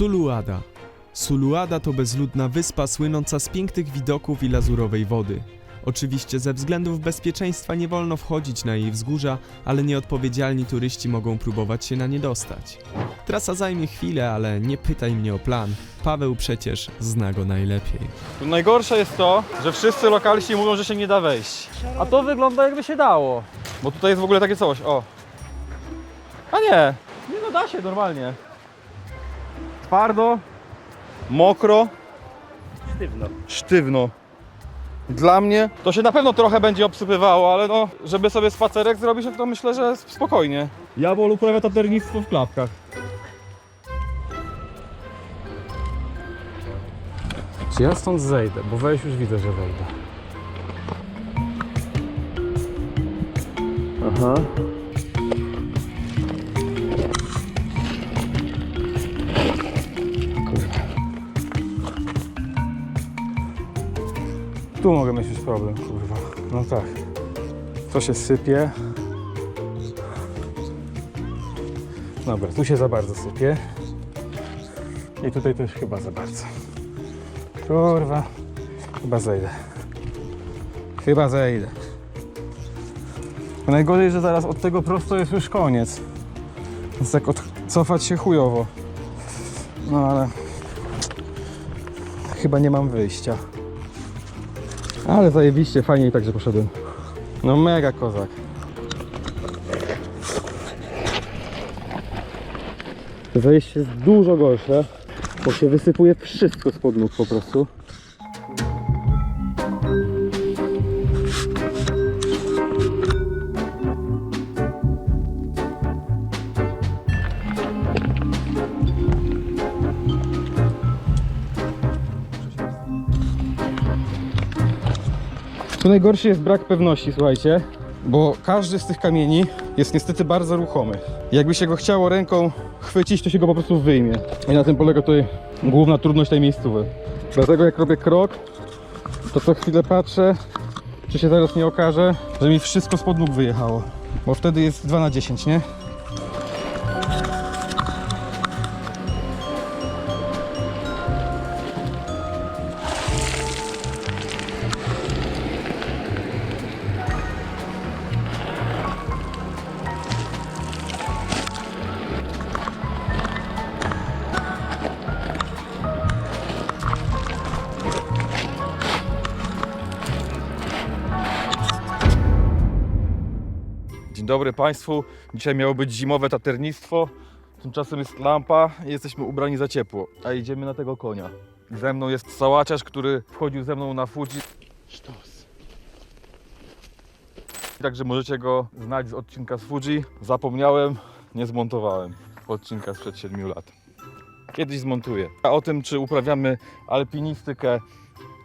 Suluada. Suluada to bezludna wyspa słynąca z pięknych widoków i lazurowej wody. Oczywiście ze względów bezpieczeństwa nie wolno wchodzić na jej wzgórza, ale nieodpowiedzialni turyści mogą próbować się na nie dostać. Trasa zajmie chwilę, ale nie pytaj mnie o plan. Paweł przecież zna go najlepiej. Najgorsze jest to, że wszyscy lokalsi mówią, że się nie da wejść. A to wygląda jakby się dało. Bo tutaj jest w ogóle takie coś, o. A nie, nie no da się normalnie. Twardo, mokro, Sztywno. sztywno. Dla mnie to się na pewno trochę będzie obsypywało, ale no, żeby sobie spacerek zrobić, no to myślę, że spokojnie. Ja wolę uprawiać taternictwo w klapkach. Czy ja stąd zejdę? Bo wejść już widzę, że wejdę. Aha. Tu mogę mieć już problem, kurwa. No tak. To się sypie. Dobra, tu się za bardzo sypie. I tutaj też chyba za bardzo. Kurwa. Chyba zejdę. Chyba zejdę. Najgorzej, że zaraz od tego prosto jest już koniec. Więc tak odcofać się chujowo. No ale... Chyba nie mam wyjścia. Ale zajebiście, fajnie i tak, że poszedłem. No mega kozak. To zejście jest dużo gorsze, bo się wysypuje wszystko spod nóg po prostu. Tu najgorszy jest brak pewności, słuchajcie, bo każdy z tych kamieni jest niestety bardzo ruchomy. Jakby się go chciało ręką chwycić, to się go po prostu wyjmie. I na tym polega tutaj główna trudność tej miejscowej. Dlatego jak robię krok, to co chwilę patrzę, czy się zaraz nie okaże, że mi wszystko spod nóg wyjechało. Bo wtedy jest 2 na 10, nie? Dobry Państwu. Dzisiaj miało być zimowe taternictwo. Tymczasem jest lampa i jesteśmy ubrani za ciepło. A idziemy na tego konia. Ze mną jest sałaciarz, który wchodził ze mną na Fuji. Sztos. Także możecie go znać z odcinka z Fuji. Zapomniałem, nie zmontowałem odcinka sprzed 7 lat. Kiedyś zmontuję. A o tym, czy uprawiamy alpinistykę,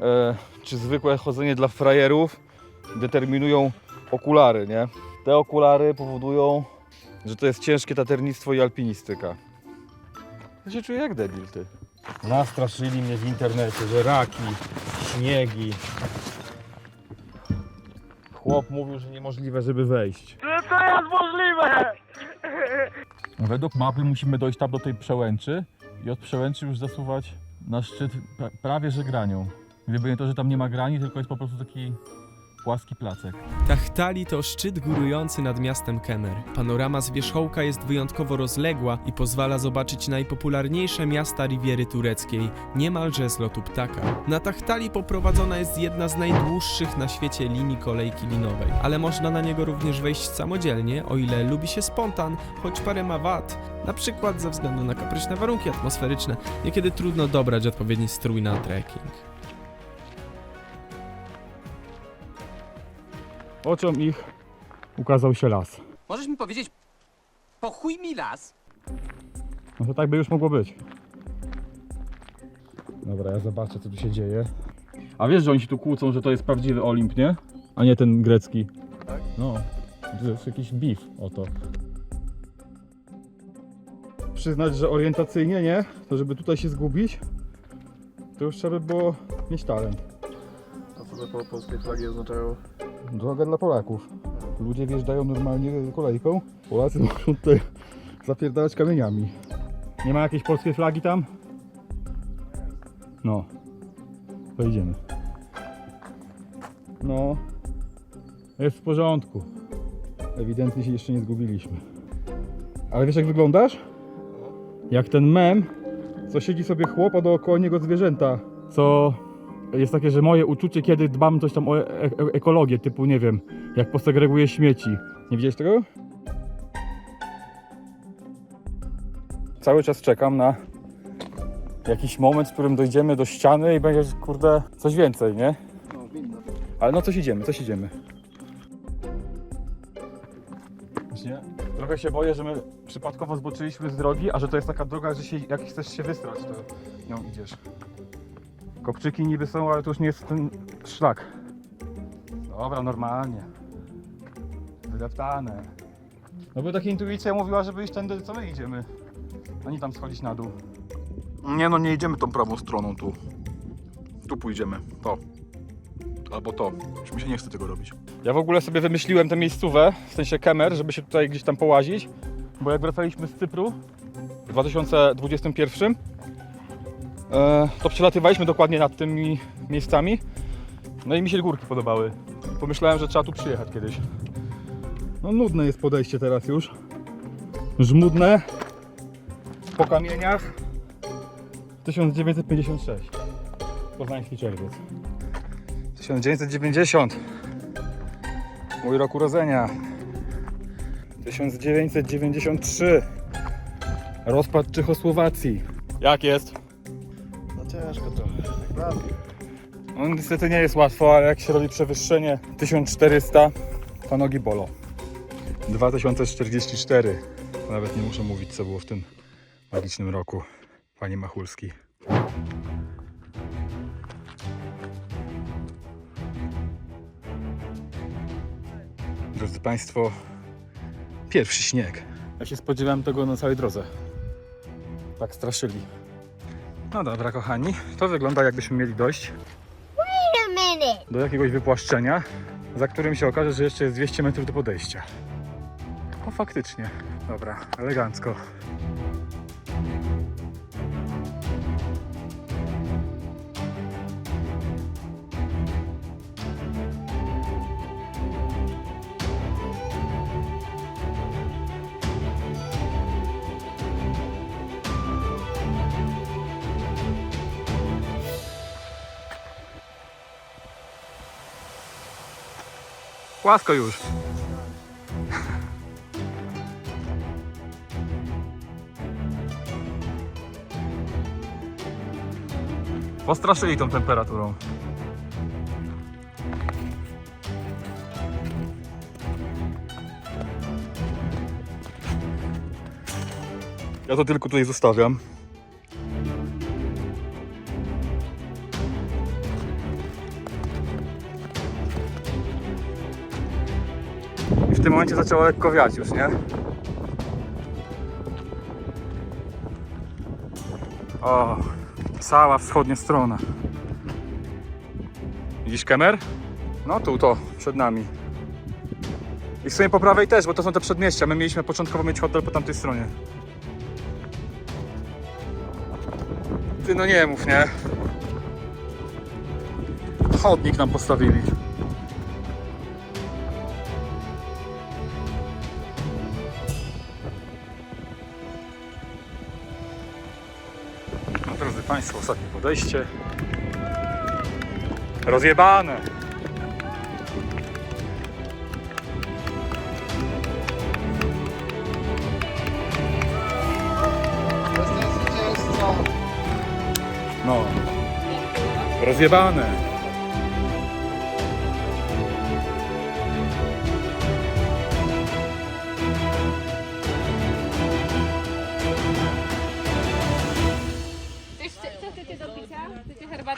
e, czy zwykłe chodzenie dla frajerów, determinują okulary, nie? Te okulary powodują, że to jest ciężkie taternictwo i alpinistyka. Ja się czuję jak debil, ty. Nastraszyli mnie w internecie, że raki, śniegi. Chłop mówił, że niemożliwe, żeby wejść. To jest możliwe! Według mapy musimy dojść tam do tej przełęczy i od przełęczy już zasuwać na szczyt pra- prawie że granią. Gdyby nie to, że tam nie ma grani, tylko jest po prostu taki płaski placek. Tachtali to szczyt górujący nad miastem Kemer. Panorama z wierzchołka jest wyjątkowo rozległa i pozwala zobaczyć najpopularniejsze miasta Riviery Tureckiej, niemalże z lotu ptaka. Na Tachtali poprowadzona jest jedna z najdłuższych na świecie linii kolejki linowej, ale można na niego również wejść samodzielnie, o ile lubi się spontan, choć parę ma wad, na przykład ze względu na kapryśne warunki atmosferyczne, niekiedy trudno dobrać odpowiedni strój na trekking. Oczom ich ukazał się las. Możesz mi powiedzieć, po chuj mi las? No to tak by już mogło być. Dobra, ja zobaczę co tu się dzieje. A wiesz, że oni się tu kłócą, że to jest prawdziwy Olimp, nie? A nie ten grecki. Tak? No, to jest jakiś beef o to. Przyznać, że orientacyjnie, nie? To żeby tutaj się zgubić, to już trzeba by było mieć talent. A co te po polskie flagi oznaczają? Droga dla Polaków. Ludzie wjeżdżają normalnie kolejką, Polacy muszą tutaj zapierdalać kamieniami. Nie ma jakiejś polskiej flagi tam? No. To idziemy. No. Jest w porządku. Ewidentnie się jeszcze nie zgubiliśmy. Ale wiesz jak wyglądasz? Jak ten mem, co siedzi sobie chłop, a dookoła niego zwierzęta. Co jest takie, że moje uczucie, kiedy dbam coś tam o e e ekologię, typu nie wiem, jak posegreguję śmieci. Nie widziałeś tego? Cały czas czekam na jakiś moment, w którym dojdziemy do ściany i będzie, kurde, coś więcej, nie? Ale no coś idziemy, coś idziemy. Właśnie trochę się boję, że my przypadkowo zboczyliśmy z drogi, a że to jest taka droga, że się, jak chcesz się wystrać, to nią idziesz. Kopczyki niby są, ale to już nie jest ten szlak. Dobra, normalnie. Wydeptane. No bo taka intuicja mówiła, żeby iść tędy, co my idziemy. A nie tam schodzić na dół. Nie no, nie idziemy tą prawą stroną tu. Tu pójdziemy. To. Albo to. Już mi się nie chce tego robić. Ja w ogóle sobie wymyśliłem tę miejscówę, w sensie kemer, żeby się tutaj gdzieś tam połazić. Bo jak wracaliśmy z Cypru w 2021, e, to przelatywaliśmy dokładnie nad tymi miejscami. No i mi się górki podobały. Pomyślałem, że trzeba tu przyjechać kiedyś. No nudne jest podejście teraz już. Żmudne. Po kamieniach. 1956. Poznański czerwiec. 1990. Mój rok urodzenia. 1993. Rozpad Czechosłowacji. Jak jest? Ciężko. Prawda. No niestety nie jest łatwo, ale jak się robi przewyższenie 1400, to nogi bolą. 2044. Nawet nie muszę mówić, co było w tym magicznym roku, panie Machulski. Drodzy Państwo, pierwszy śnieg. Ja się spodziewałem tego na całej drodze. Tak straszyli. No dobra, kochani, to wygląda jakbyśmy mieli dojść do jakiegoś wypłaszczenia, za którym się okaże, że jeszcze jest 200 metrów do podejścia. O, faktycznie. Dobra, elegancko. Płasko już. Postraszyli tą temperaturą. Ja to tylko tutaj zostawiam. Momencie zaczęło lekko wiać już, nie? O, cała wschodnia strona. Widzisz kemer? No tu, to, przed nami. I w sumie po prawej też, bo to są te przedmieścia. My mieliśmy początkowo mieć hotel po tamtej stronie. Ty no nie mów, nie? Chodnik nam postawili. Państwo, ostatnie podejście. Rozjebane. No. Rozjebane.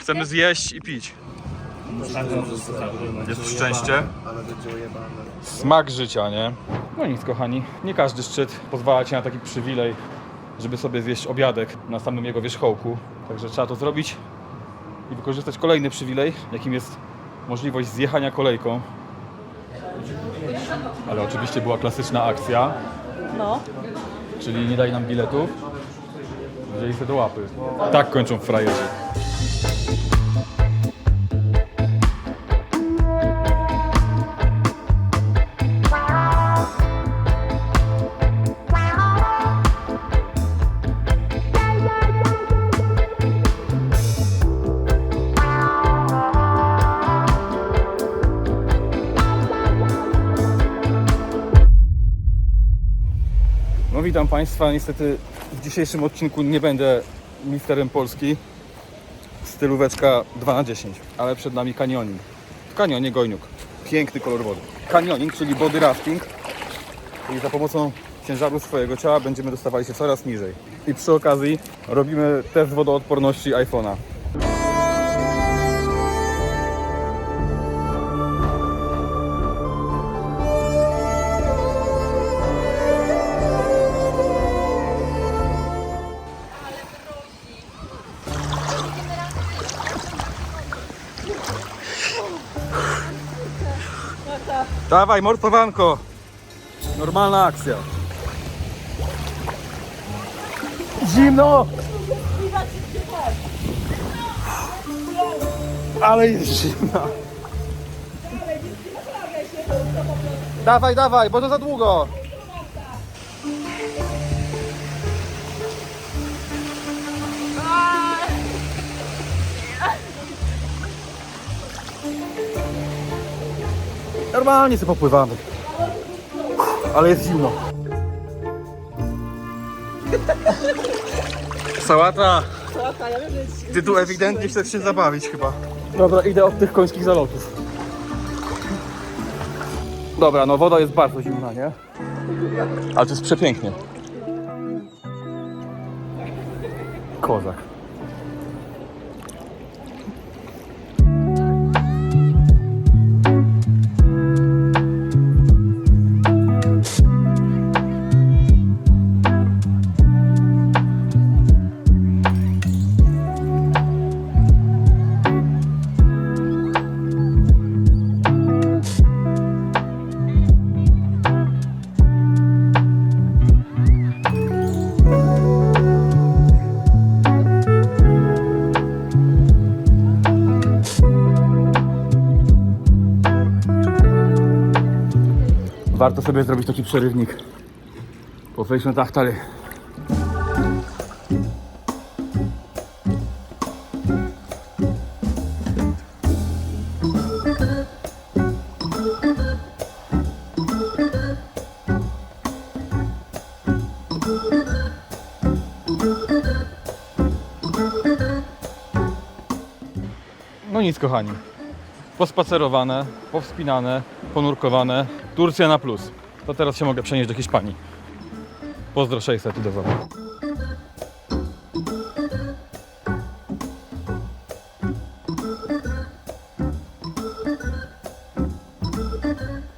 Chcemy zjeść i pić. Jest szczęście. Smak życia, nie? No nic, kochani. Nie każdy szczyt pozwala ci na taki przywilej, żeby sobie zjeść obiadek na samym jego wierzchołku. Także trzeba to zrobić i wykorzystać kolejny przywilej, jakim jest możliwość zjechania kolejką. Ale oczywiście była klasyczna akcja. No. Czyli nie daj nam biletów. Wzięli się do łapy. Tak kończą frajerzy. Witam Państwa, niestety w dzisiejszym odcinku nie będę misterem Polski. Stylóweczka 2 na 10 ale przed nami kanioning. W kanionie Gojniuk. Piękny kolor wody. Kanioning, czyli body rafting. I za pomocą ciężaru swojego ciała będziemy dostawali się coraz niżej. I przy okazji robimy test wodoodporności iPhone'a. Dawaj, mortowanko! Normalna akcja. Zimno! Ale jest zimna. Dawaj, dawaj, bo to za długo. Normalnie sobie popływamy. Ale jest zimno. Sałata. Ty tu ewidentnie chcesz się zabawić chyba. Dobra, idę od tych końskich zalotów. Dobra, no woda jest bardzo zimna, nie? Ale to jest przepięknie. Kozak. Warto sobie zrobić taki przerywnik. Po wejściu na tachtary. No nic kochani. Pospacerowane, powspinane, ponurkowane. Turcja na plus. To teraz się mogę przenieść do Hiszpanii. Pozdro 600 do zawodu.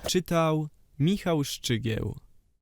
Czytał Michał Szczygieł.